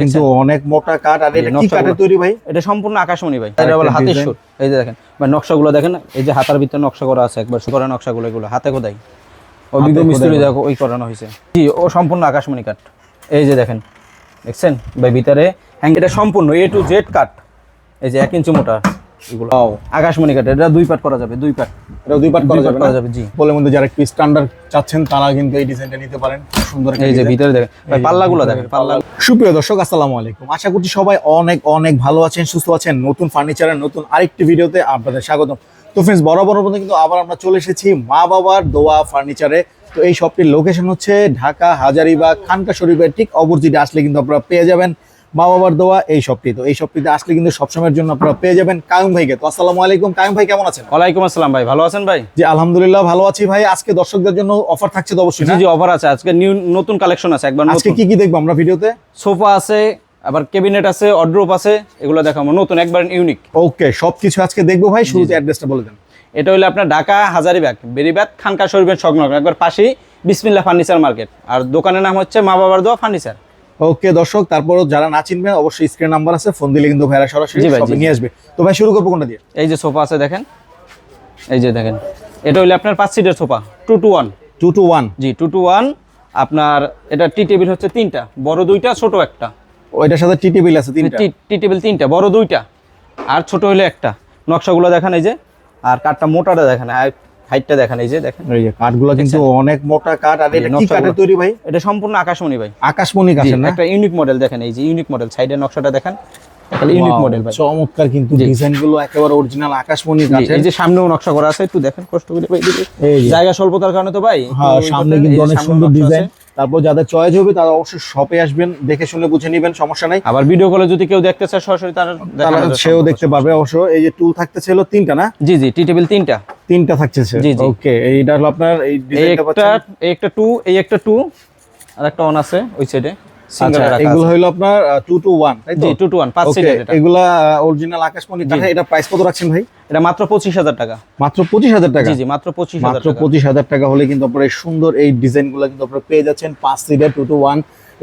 কিন্তু অনেক মোটা কাঠ আর এটা কি কাঠে তৈরি ভাই? এটা সম্পূর্ণ আকাশমণি ভাই। এটা বলে হাতের সুর এই যে দেখেন নকশাগুলো দেখেন এই যে হাতার ভিতরে নকশা করা আছে একবার সুকরা নকশাগুলো এগুলো হাতে কোদাই অভিজ্ঞ মিস্ত্রি দেখো ওই করানো হয়েছে। জি ও সম্পূর্ণ আকাশমণি কাঠ। এই যে দেখেন দেখছেন? ভাই ভিতরে হ্যাং এটা সম্পূর্ণ এ টু জেড কাঠ। এই যে এক ইঞ্চি মোটা। এগুলো। আকাশমণি কাঠ এটা দুই পাট করা যাবে দুই পাট। এটা দুই পাট করা যাবে করা যাবে জি। বলে মধ্যে যারা একটু স্ট্যান্ডার্ড চাচ্ছেন তারা কিন্তু এই ডিজাইনটা নিতে পারেন। সুন্দর এই যে ভিতরে দেখেন ভাই পাল্লাগুলো দেখেন পাল্লা। সুপ্রিয় দর্শক আসসালামু আলাইকুম। আশা করছি সবাই অনেক অনেক ভালো আছেন সুস্থ আছেন। নতুন ফার্নিচারের নতুন আরেকটি ভিডিওতে আপনাদের স্বাগতম। তো ফ্রেন্ডস বরাবর মতো কিন্তু আবার আমরা চলে এসেছি মা বাবার দোয়া ফার্নিচারে তো এই শপটির লোকেশন হচ্ছে ঢাকা হাজারিবাগ খানকা শরীফের ঠিক অপোজিটে। আসলে কিন্তু আপনারা পেয়ে যাবেন মা বাবার দোয়া এই শপটি তো। এই শপটিতে আসলে কিন্তু সবসময়ের জন্য আপনারা পেয়ে যাবেন কায়ুম ভাইকে। তো আসসালামু আলাইকুম। কায়ুম ভাই কেমন আছেন? ওয়ালাইকুম আসসালাম ভাই। ভালো আছেন ভাই? জি আলহামদুলিল্লাহ ভালো আছি ভাই। আজকে দর্শকদের জন্য অফার থাকছে তো অবশ্যই জি জি অফার আছে। আজকে নিউ নতুন কালেকশন আছে একবার আজকে কি কি দেখব আমরা ভিডিওতে? সোফা আছে আবার ক্যাবিনেট আছে অড্রোপ আছে এগুলো দেখাবো। নতুন একবার ইউনিক ওকে সবকিছু আজকে দেখব ভাই শুরুতে অ্যাড্রেসটা বলে দেন। এটা হলো আপনার ঢাকা হাজারিবাগ বেরিবাগ খানকা শরীফের সংলগ্ন। একবার পাশেই বিসমিল্লা ফার্নিচার মার্কেট। আর দোকানের নাম হচ্ছে মা বাবার দোয়া ফার্নিচার। ওকে দর্শক তারপর যারা না চিনবেন অবশ্যই স্ক্রিন নাম্বার আছে ফোন দিলে কিন্তু ভাইরা সরাসরি। নিয়ে আসবে। তো ভাই শুরু করব কোনটা দিয়ে? এই যে সোফা আছে দেখেন। এই যে দেখেন এটা হলো আপনার পাঁচ সিটের sofa two two one two two one জি টু টু ওয়ান আপনার এটা টি টেবিল হচ্ছে তিনটা বড় দুইটা ছোট একটা। ওইটার সাথে টি টেবিল আছে তিনটা? টি টি টেবিল তিনটা বড় দুইটা আর ছোট হলো একটা। নকশাগুলো দেখান এই যে আর কাঠটা মোটাটা দেখেন হাইটটা দেখেন এই যে দেখেন। এই যে কাঠগুলো কিন্তু অনেক মোটা কাঠ আর এটা কি তৈরি ভাই? এটা সম্পূর্ণ আকাশমণি ভাই। আকাশমণি কাঠ না? একটা ইউনিক মডেল দেখেন এই যে ইউনিক মডেল সাইডের নকশাটা দেখেন ইউনিক মডেল ভাই। চমৎকার কিন্তু ডিজাইনগুলো একেবারে অরিজিনাল আকাশমণি কাঠের। এই যে সামনেও নকশা করা আছে একটু দেখেন কষ্ট করে ভাই। জায়গা স্বল্পতার কারণে তো ভাই হ্যাঁ সামনে কিন্তু অনেক সুন্দর ডিজাইন। তারপর যাদের চয়েস হবে তারা অবশ্যই শপে আসবেন দেখে শুনে বুঝে নেবেন সমস্যা নাই। আবার ভিডিও কলে যদি কেউ দেখতে চায় সরাসরি তার সেও দেখতে পাবে পারবে অবশ্য। এই যে টুল থাকতে ছিল তিনটা না? জি জি টি টেবিল তিনটা। তিনটা থাকছে জি, জি। ওকে এইটা হলো আপনার এই একটা একটা টু এই একটা টু আর একটা অন আছে ওই সাইডে আচ্ছা রাখা এগুলো হলো আপনার টু টু তাই তো? পাঁচ ওকে এটা। এগুলা অরিজিনাল আকাশমণি কাঠে এটা প্রাইস কত রাখছেন ভাই? এটা মাত্র পঁচিশ হাজার টাকা। মাত্র পঁচিশ হাজার টাকা? জি জি মাত্র টাকা। হলে কিন্তু আপনার এই সুন্দর এই ডিজাইনগুলো কিন্তু আপনারা পেয়ে যাচ্ছেন পাঁচ সিটের টু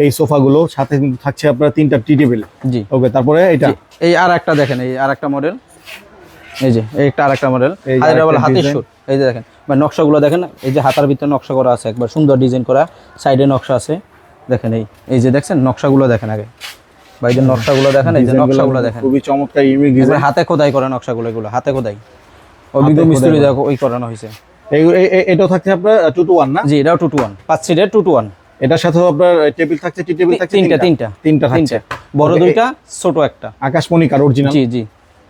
এই গুলো সাথে কিন্তু থাকছে আপনার তিনটা টি টেবিল। জি। ওকে তারপরে এটা? এই আর একটা দেখেন এই আর একটা মডেল এই যে একটা আর একটা মডেল হাতের। সুর। এই যে দেখেন নকশাগুলো দেখেন এই যে হাতার ভিতরে নকশা করা আছে একবার সুন্দর ডিজাইন করা সাইডে নকশা আছে। দেখেন এই এই যে দেখছেন নকশাগুলো দেখেন আগে। বা এই যে নকশাগুলো দেখেন এই যে নকশাগুলো দেখেন। খুবই চমৎকার ইউনিক ডিজাইন হাতে খোদাই করা নকশাগুলো এগুলো হাতে খোদাই। অভিজ্ঞ মিস্ত্রি। দেখো ওই করানো হয়েছে। এটাও থাকছে আপনার টু টু ওয়ান না? জি এটাও টু টু ওয়ান পাঁচ সিটের টু টু ওয়ান এটার সাথে আপনার টেবিল থাকছে টি টেবিল থাকছে তিনটা তিনটা? তিনটা। থাকছে। বড় দুইটা ছোট একটা। আকাশমণি কার অরিজিনাল জি জি।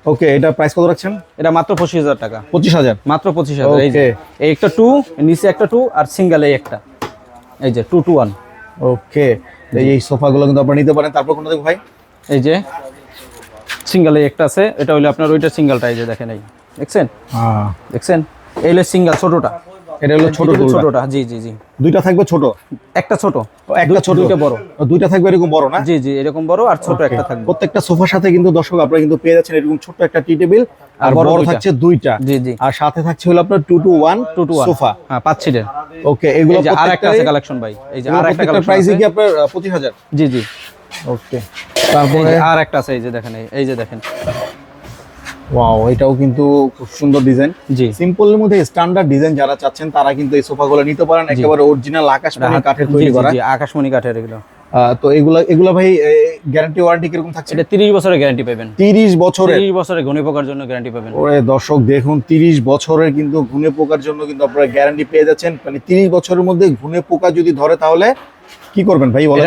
ওকে এটা প্রাইস কত রাখছেন? এটা মাত্র পঁচিশ হাজার টাকা। পঁচিশ হাজার? মাত্র পঁচিশ হাজার। এই যে এই একটা টু নিচে একটা টু আর সিঙ্গেল এই একটা। এই যে টু টু ওয়ান ওকে এই সোফাগুলো কিন্তু আপনারা নিতে পারেন। তারপর কোনটা ভাই? এই যে সিঙ্গেল এই একটা আছে এটা হলো আপনার ওইটা সিঙ্গেলটা এই যে দেখেন এই। দেখছেন? হ্যাঁ। দেখছেন? এই হলো সিঙ্গেল ছোটটা। এটা হলো ছোট ছোট ছোটটা জি জি জি। দুইটা থাকবে ছোট? একটা ছোট। একটা ছোট। দুইটা বড়। দুইটা থাকবে এরকম বড় না? জি জি এরকম বড় আর ছোট একটা থাকবে। প্রত্যেকটা সোফার সাথে কিন্তু দর্শক আপনারা কিন্তু পেয়ে যাচ্ছেন এরকম ছোট্ট একটা টি টেবিল আর বড় থাকছে দুইটা। জি জি। আর সাথে থাকছে হলো আপনার two two one two two one sofa. হ্যাঁ পাঁচ সিটের ওকে এগুলো আর একটা আছে কালেকশন ভাই। এই যে আর একটা কালেকশন প্রাইসই কি আপনার পঁচিশ হাজার? জি জি। ওকে তারপরে আর একটা আছে এই যে দেখেন এই যে দেখেন। ওয়াও এটাও কিন্তু খুব সুন্দর ডিজাইন জি। সিম্পলের মধ্যে স্ট্যান্ডার্ড ডিজাইন যারা চাচ্ছেন তারা কিন্তু এই সোফাগুলো নিতে পারেন। একেবারে অরিজিনাল আকাশমণি কাঠের তৈরি করা। জি, আকাশমণি কাঠের এগুলো। তো এগুলা এগুলা ভাই গ্যারান্টি ওয়ারেন্টি কীরকম থাকছে? এটা তিরিশ বছরের গ্যারান্টি পাবেন। তিরিশ বছরের? তিরিশ বছরের ঘনি পোকার জন্য গ্যারান্টি পাবেন। ওরে দর্শক দেখুন তিরিশ বছরের কিন্তু ঘুনে পোকার জন্য কিন্তু আপনারা গ্যারান্টি পেয়ে যাচ্ছেন। মানে তিরিশ বছরের মধ্যে ঘুনে পোকা যদি ধরে তাহলে কি করবেন ভাই বলেন?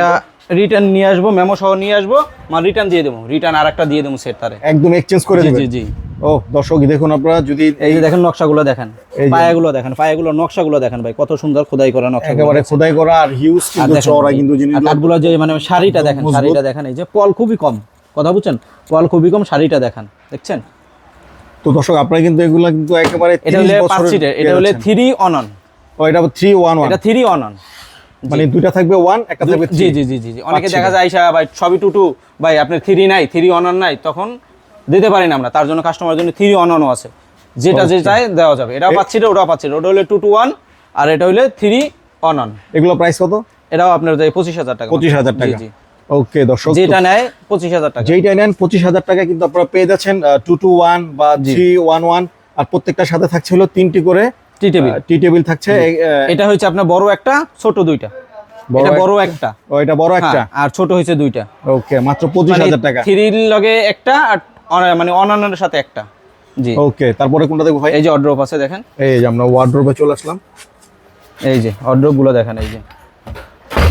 রিটার্ন নিয়ে আসব মেমো সহ নিয়ে আসব মানে রিটার্ন দিয়ে দেবো রিটার্ন আর একটা দিয়ে দেবো সেট তারে। একদম এক্সচেঞ্জ করে জি জি জি। ও দর্শক দেখুন আপনারা যদি এই যে দেখেন নকশাগুলো দেখেন পায়াগুলো দেখেন পায়াগুলো নকশাগুলো দেখেন ভাই কত সুন্দর খোদাই করা নকশা একেবারে খোদাই করা আর হিউজ কিন্তু চওড়া কিন্তু আর জিনিসগুলো কাঠগুলো যে মানে শাড়িটা দেখেন শাড়িটা দেখেন এই যে পল খুবই কম কথা বুঝছেন? পল খুবই কম শাড়িটা দেখেন দেখছেন? তো দর্শক আপনারা কিন্তু এগুলা কিন্তু একেবারে এটা 30 হলে পাঁচ সিটের এটা হলে থ্রি অন অন ও এটা থ্রি ওয়ান ওয়ান এটা থ্রি অন অন মানে দুইটা থাকবে ওয়ান একটা থাকবে জি জি জি জি। অনেকে দেখা যায় আইসা ভাই সবই টুটু ভাই আপনার থ্রি নাই থ্রি অন অন নাই। তখন দিতে পারি না আমরা। তার জন্য কাস্টমার জন্য থ্রি অন অনও আছে। যেটা যে চাই দেওয়া যাবে। এটাও পাচ্ছি রে ওটাও পাচ্ছি। রে। ওটা হলে টু টু ওয়ান আর এটা হলে থ্রি অন অন এগুলো প্রাইস কত? এটাও আপনার যাই পঁচিশ হাজার টাকা 25,000 জি টাকা। জি। ওকে দর্শক যেটা নেয় পঁচিশ হাজার টাকা। যেইটা নেন পঁচিশ হাজার টাকা কিন্তু আপনারা পেয়ে যাচ্ছেন টু টু ওয়ান বা জি। থ্রি ওয়ান ওয়ান আর প্রত্যেকটার সাথে থাকছে হলো তিনটি করে টি টেবিল। টি টেবিল থাকছে এটা হচ্ছে আপনার বড় একটা ছোট দুইটা। এটা বড় একটা। ও, এটা বড় একটা? হ্যাঁ, আর ছোট হয়েছে দুইটা। ওকে মাত্র পঁচিশ হাজার টাকা। থ্রির লগে একটা আর মানে অন্যান্যের সাথে একটা। জি। ওকে তারপরে কোনটা দেখব ভাই? এই যে অর্ড্রপ আছে দেখেন। এই যে আমরা ওয়ার্ড্রোবে চলে আসলাম। এই যে অর্ড্রপগুলো দেখেন এই যে।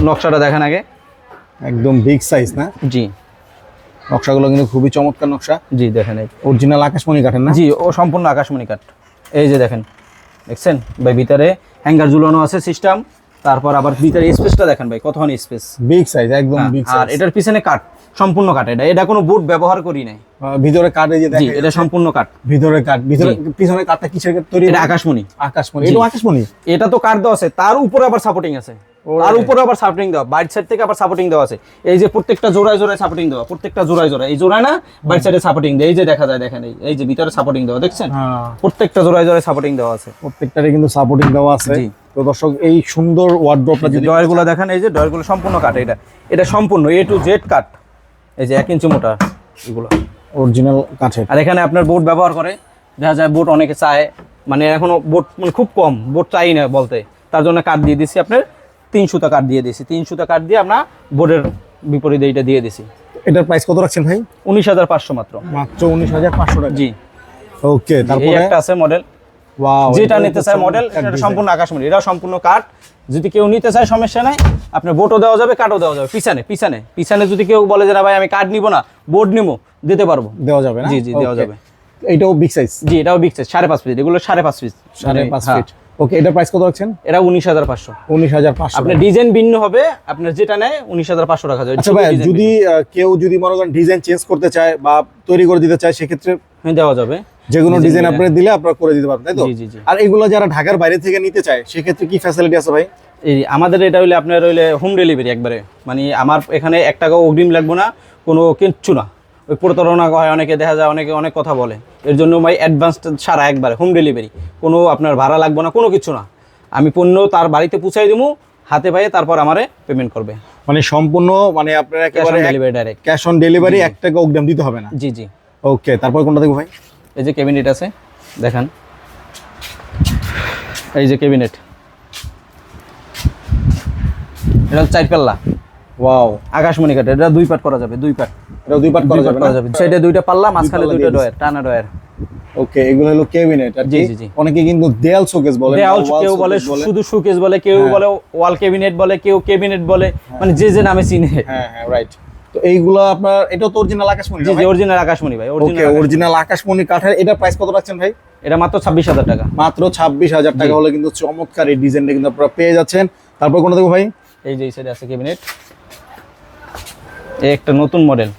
নকশাটা দেখেন আগে। একদম বিগ সাইজ না? জি। নকশাগুলো কিন্তু খুবই চমৎকার নকশা। জি দেখেন এই অরিজিনাল আকাশমণি কাঠের না? জি ও সম্পূর্ণ আকাশমণি কাঠ। এই যে দেখেন দেখছেন? ভাই ভিতরে হ্যাঙ্গার ঝুলানো আছে সিস্টেম তারপর আবার ভিতরে স্পেসটা দেখেন ভাই কতখানি স্পেস বিগ সাইজ একদম বিগ আর এটার পিছনে কাট সম্পূর্ণ কাট এটা। এটা কোনো বুট ব্যবহার করি নাই। ভিতরে কাট এই যে দেখেন। এটা সম্পূর্ণ কাট ভিতরে কাট ভিতরে পিছনে কাটটা কিসের তৈরি এটা আকাশমণি। আকাশমণি। এটা আকাশমণি? এটা তো কাট দেওয়া আছে তার উপরে আবার সাপোর্টিং আছে। তার উপরে আবার সাপোর্টিং দেওয়া বাইট সাইড থেকে আবার সাপোর্টিং দেওয়া আছে। এই যে প্রত্যেকটা জোড়ায় জোড়ায় সাপোর্টিং দেওয়া প্রত্যেকটা জোড়ায় জোড়ায়। এই জোড়ায় না বাইট সাইডে সাপোর্টিং দেয়। এই যে দেখা যায় দেখেন এই যে ভিতরে সাপোর্টিং দেওয়া দেখছেন? হ্যাঁ। প্রত্যেকটা জোড়ায় জোড়ায় সাপোর্টিং দেওয়া আছে। প্রত্যেকটারে কিন্তু সাপোর্টিং দেওয়া আছে। তো দর্শক এই সুন্দর ওয়ার্ড্রপটা যদি ডয়ারগুলো দেখেন এই যে ডয়ারগুলো সম্পূর্ণ কাঠ এটা। এটা সম্পূর্ণ এ টু জেড কাঠ এই যে এক ইঞ্চি মোটা এগুলো। অরিজিনাল কাঠের আর এখানে আপনার বোট ব্যবহার করে। দেখা যায় বোট অনেকে চায় মানে এখনও বোট মানে খুব কম বোট চাই না বলতে। তার জন্য কাঠ দিয়ে দিছি আপনার তিন সুতা কাঠ দিয়ে দিছি তিন সুতা কাঠ দিয়ে আমরা বোর্ডের বিপরীতে এইটা দিয়ে দিছি এটার প্রাইস কত রাখছেন ভাই? উনিশ হাজার পাঁচশো মাত্র। মাত্র উনিশ হাজার পাঁচশো টাকা। জি। ওকে তারপরে? একটা আছে মডেল যেটা নিতে চায় মডেল এটা সম্পূর্ণ আকাশমণি। এটা সম্পূর্ণ কাঠ যদি কেউ নিতে চায় সমস্যা নাই। আপনার বোটও দেওয়া যাবে কাঠও দেওয়া যাবে। পিছনে পিছনে। পিছনে যদি কেউ বলে যে না ভাই আমি কাঠ নিব না বোর্ড নিবো দিতে পারব। দেওয়া যাবে জি, জি, দেওয়া যাবে। এটাও বিগ সাইজ জি এটাও বিগ সাইজ সাড়ে পাঁচ পিস এগুলো সাড়ে পাঁচ পিস সাড়ে পাঁচ ফিট ওকে এটার প্রাইস কত রাখছেন? এটা উনিশ হাজার পাঁচশো। উনিশ হাজার পাঁচশো আপনার ডিজাইন ভিন্ন হবে আপনার যেটা নেয় উনিশ হাজার পাঁচশো টাকা যাবে। আচ্ছা ভাই যদি কেউ যদি মনে করেন ডিজাইন চেঞ্জ করতে চায় বা তৈরি করে দিতে চায় সেক্ষেত্রে হ্যাঁ, দেওয়া যাবে। যে কোনো ডিজাইন দিলে। আপনারা দিলে আপনারা করে দিতে পারবেন তাই তো? আর এগুলো যারা ঢাকার বাইরে থেকে নিতে চায় সেক্ষেত্রে কি ফ্যাসিলিটি আছে ভাই? এই আমাদের এটা হইলে আপনার হইলে হোম ডেলিভারি একবারে। মানে আমার এখানে এক টাকাও অগ্রিম লাগবে না কোনো কিচ্ছু না। প্রতারণা হয় অনেকে দেখা যায় অনেকে অনেক কথা বলে। এর জন্য ভাই অ্যাডভান্স সারা একবারে হোম ডেলিভারি কোনো আপনার ভাড়া লাগবে না কোনো কিছু না। আমি পণ্য তার বাড়িতে পৌঁছাই দেবো হাতে পায়ে তারপর আমারে পেমেন্ট করবে। মানে সম্পূর্ণ মানে আপনার ক্যাশ একেবারে on delivery direct cash on delivery এক টাকা অগ্রিম দিতে হবে না? জি জি। ওকে তারপর কোনটা দেখব ভাই? এই যে ক্যাবিনেট আছে দেখান। এই যে ক্যাবিনেট এটা চার পাল্লা। ওয়াও আকাশমণি কাঠ এটা দুই পাট করা যাবে দুই পাট। এটা দুই পার্ট করা যাবে না? সাইডে দুইটা পাল্লা মাঝখানে দুইটা ডয়ার টানা ডয়ার ওকে এগুলো হলো ক্যাবিনেট আর জি, জি। অনেকে কিন্তু দেয়াল শোকেস বলে দেওয়াল কেউ বলে শুধু শোকেস বলে কেউ বলে ওয়াল ক্যাবিনেট বলে কেউ ক্যাবিনেট বলে মানে যে যে নামে চিনে। হ্যাঁ হ্যাঁ রাইট তো এইগুলো আপনার এটা তো অরিজিনাল আকাশমণি জি জি অরিজিনাল আকাশমণি ভাই ওকে অরিজিনাল আকাশমণি। কাঠের এটা প্রাইস কত রাখছেন ভাই? এটা মাত্র ছাব্বিশ হাজার টাকা। মাত্র ছাব্বিশ হাজার টাকা হলে কিন্তু চমৎকার এই ডিজাইনটা কিন্তু আপনারা পেয়ে যাচ্ছেন। তারপর কোনটা দেখব ভাই? এই যে এই সাইডে আছে ক্যাবিনেট এই একটা নতুন মডেল।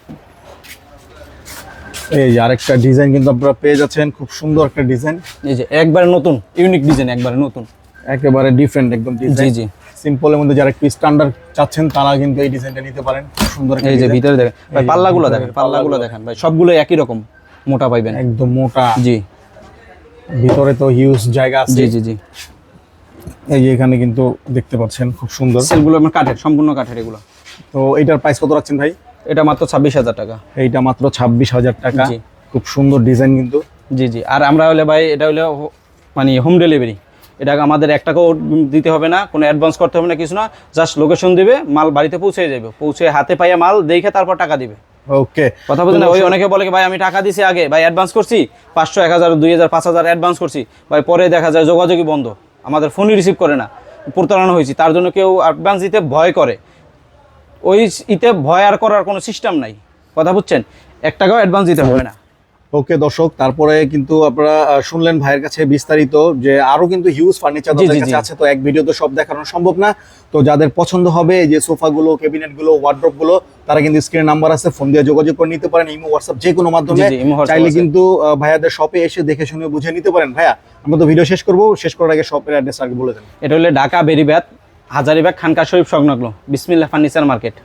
এই যে আরেকটা ডিজাইন কিন্তু আপনারা পেয়ে যাচ্ছেন খুব সুন্দর একটা ডিজাইন। এই যে একবারে নতুন ইউনিক ডিজাইন একবারে নতুন। একেবারে ডিফারেন্ট একদম জি জি। সিম্পলের মধ্যে যারা একটু স্ট্যান্ডার্ড চাচ্ছেন তারা কিন্তু এই ডিজাইনটা নিতে পারেন। খুব সুন্দর এই যে ভিতরে দেখেন। ভাই পাল্লাগুলো দেখেন পাল্লাগুলো দেখেন। ভাই সবগুলো একই রকম মোটা পাইবেন। একদম মোটা। জি। ভিতরে তো হিউজ জায়গা আছে। জি জি জি। এই যে এখানে কিন্তু দেখতে পাচ্ছেন খুব সুন্দর। সেলগুলো আমার কাঠের সম্পূর্ণ কাঠের এগুলো। তো এটার প্রাইস কত রাখছেন ভাই? এটা মাত্র ছাব্বিশ হাজার টাকা। এইটা মাত্র ছাব্বিশ হাজার টাকা। খুব সুন্দর ডিজাইন কিন্তু। জি জি। আর আমরা হলে ভাই এটা হলে মানে হোম ডেলিভারি এটা আমাদের এক টাকাও দিতে হবে না কোনো অ্যাডভান্স করতে হবে না কিছু না। জাস্ট লোকেশন দিবে মাল বাড়িতে পৌঁছে যাবে। পৌঁছে হাতে পাইয়া মাল দেখে তারপর টাকা দিবে। ওকে কথা বলতে না? ওই অনেকে বলে ভাই আমি টাকা দিছি আগে। ভাই অ্যাডভান্স করছি। পাঁচশো এক হাজার দুই হাজার পাঁচ হাজার অ্যাডভান্স করছি। ভাই পরে দেখা যায় যোগাযোগই বন্ধ। আমাদের ফোনই রিসিভ করে না। প্রতারণা হয়েছি। তার জন্য কেউ অ্যাডভান্স দিতে ভয় করে। ওই ইতে ভয় আর করার কোনো সিস্টেম নাই। কথা বুঝছেন? এক টাকাও অ্যাডভান্স দিতে হবে না। ওকে দর্শক তারপরে কিন্তু আপনারা শুনলেন ভাইয়ের কাছে বিস্তারিত যে আরও কিন্তু হিউজ ফার্নিচার কাছে। আছে তো এক ভিডিওতে সব দেখানো সম্ভব না। তো যাদের পছন্দ হবে যে সোফাগুলো ক্যাবিনেটগুলো ওয়ার্ড্রপগুলো তারা কিন্তু স্ক্রিনে নাম্বার আছে ফোন দিয়ে যোগাযোগ করে নিতে পারেন ইমো হোয়াটসঅ্যাপ যে কোনো মাধ্যমে। চাইলে কিন্তু ভাইয়াদের শপে এসে দেখে শুনে বুঝে নিতে পারেন। ভাইয়া আমরা তো ভিডিও শেষ করব শেষ করার আগে শপের অ্যাড্রেস আগে বলে দেন। এটা হলে ঢাকা বেরিবাদ। হাজারিবাগ খানকা শরীফ সংলগ্ন বিসমিল্লা ফার্নিচার মার্কেট।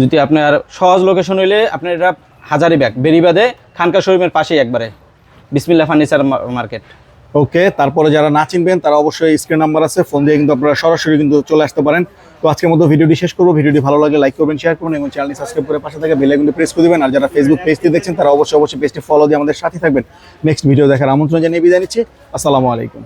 যদি আপনার সহজ লোকেশন হইলে আপনার এটা হাজারিবাগ বেরিবাদে খানকা শরীফের পাশেই একবারে বিসমিল্লা ফার্নিচার মার্কেট। ওকে, তারপরে যারা না চিনবেন, তারা অবশ্যই স্ক্রিন নাম্বার আছে ফোন দিয়ে কিন্তু আপনারা সরাসরি কিন্তু চলে আসতে পারেন। তো আজকের মতো ভিডিওটি শেষ করব। ভিডিওটি ভালো লাগে লাইক করবেন শেয়ার করবেন এবং চ্যানেলটি সাবস্ক্রাইব করে পাশে থেকে বেল কিন্তু প্রেস করে দিবেন। আর যারা ফেসবুক পেজটি দেখছেন, তারা অবশ্যই অবশ্যই পেজটি ফলো দিয়ে আমাদের সাথে থাকবেন। নেক্সট ভিডিও দেখার আমন্ত্রণ জানিয়ে বিদায় নিচ্ছি। আসসালামু আলাইকুম।